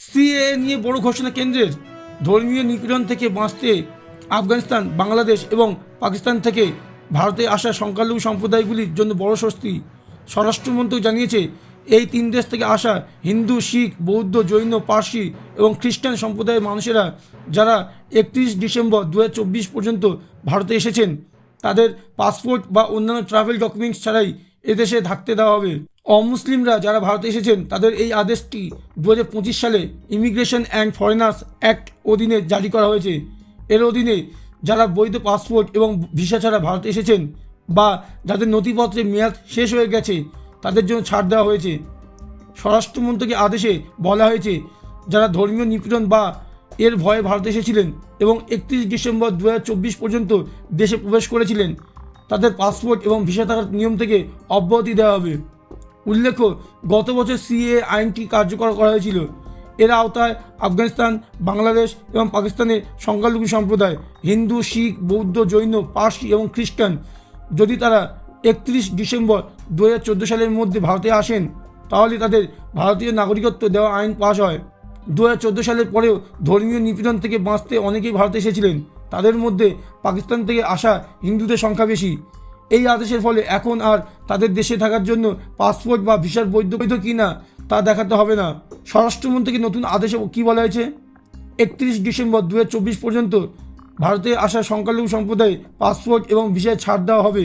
CA নিয়ে বড় ঘোষণা কেন্দ্রের। ধর্মীয় নিপীড়ন থেকে বাঁচতে আফগানিস্তান, বাংলাদেশ এবং পাকিস্তান থেকে ভারতে আসা সংখ্যালঘু সম্প্রদায়গুলির জন্য বড় স্বস্তি। স্বরাষ্ট্রমন্ত্রক জানিয়েছে, এই তিন দেশ থেকে আসা হিন্দু, শিখ, বৌদ্ধ, জৈন, পার্সি এবং খ্রিস্টান সম্প্রদায়ের মানুষেরা যারা একত্রিশ ডিসেম্বর দু হাজার চব্বিশ পর্যন্ত ভারতে এসেছেন, তাদের পাসপোর্ট বা অন্যান্য ট্রাভেল ডকুমেন্টস ছাড়াই এদেশে থাকতে দেওয়া হবে। অমুসলিমরা যারা ভারতে এসেছেন, তাদের এই আদেশটি দু হাজার পঁচিশ সালে ইমিগ্রেশন অ্যান্ড ফরেনার্স অ্যাক্ট অধীনে জারি করা হয়েছে। এর অধীনে যারা বৈধ পাসপোর্ট এবং ভিসা ছাড়া ভারতে এসেছেন বা যাদের নথিপত্রের মেয়াদ শেষ হয়ে গেছে, তাদের জন্য ছাড় দেওয়া হয়েছে। স্বরাষ্ট্রমন্ত্রীকে আদেশে বলা হয়েছে, যারা ধর্মীয় নিপীড়ন বা এর ভয়ে ভারতে এসেছিলেন এবং একত্রিশ ডিসেম্বর দু হাজার চব্বিশ পর্যন্ত দেশে প্রবেশ করেছিলেন, তাদের পাসপোর্ট এবং ভিসা থাকার নিয়ম থেকে অব্যাহতি দেওয়া হবে। উল্লেখ্য, গত বছর সিএ আইনটি কার্যকর করা হয়েছিল। এর আওতায় আফগানিস্তান, বাংলাদেশ এবং পাকিস্তানের সংখ্যালঘু সম্প্রদায়, হিন্দু, শিখ, বৌদ্ধ, জৈন, পার্সি এবং খ্রিস্টান, যদি তারা একত্রিশ ডিসেম্বর দু হাজার চোদ্দ সালের মধ্যে ভারতে আসেন, তাহলে তাদের ভারতীয় নাগরিকত্ব দেওয়া আইন পাশ হয়। দু হাজার চোদ্দ সালের পরেও ধর্মীয় নিপীড়ন থেকে বাঁচতে অনেকেই ভারতে এসেছিলেন। তাদের মধ্যে পাকিস্তান থেকে আসা হিন্দুদের সংখ্যা বেশি। এই আদেশের ফলে এখন আর তাদের দেশে থাকার জন্য পাসপোর্ট বা ভিসার বৈধ বৈধ কি না তা দেখাতে হবে না। স্বরাষ্ট্রমন্ত্রীকে নতুন আদেশে কী বলা হয়েছে? একত্রিশ ডিসেম্বর দুহাজার চব্বিশ পর্যন্ত ভারতে আসা সংখ্যালঘু সম্প্রদায় পাসপোর্ট এবং ভিসায় ছাড় দেওয়া হবে।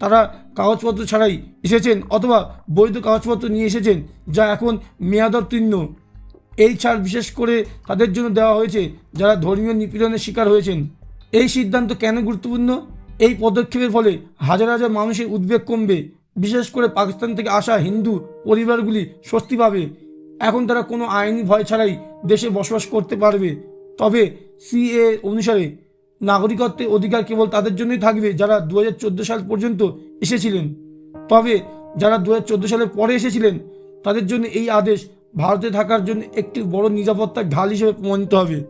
তারা কাগজপত্র ছাড়াই এসেছেন অথবা বৈধ কাগজপত্র নিয়ে এসেছেন, যা এখন মেয়াদোত্তীর্ণ। এই ছাড় বিশেষ করে তাদের জন্য দেওয়া হয়েছে, যারা ধর্মীয় নিপীড়নের শিকার হয়েছেন। এই সিদ্ধান্ত কেন গুরুত্বপূর্ণ? এই পদক্ষেপের ফলে হাজার হাজার মানুষের উদ্বেগ কমবে। বিশেষ করে পাকিস্তান থেকে আসা হিন্দু পরিবারগুলি স্বস্তি পাবে। এখন তারা কোনো আইনি ভয় ছাড়াই দেশে বসবাস করতে পারবে। তবে সিএ অনুসারে নাগরিকত্বের অধিকার কেবল তাদের জন্যই থাকবে যারা দু হাজার চোদ্দ সাল পর্যন্ত এসেছিলেন। তবে যারা দু হাজার চোদ্দ সালের পরে এসেছিলেন, তাদের জন্য এই আদেশ ভারতে থাকার জন্য একটি বড় নিরাপত্তার ঢাল হিসেবে প্রমাণিত হবে।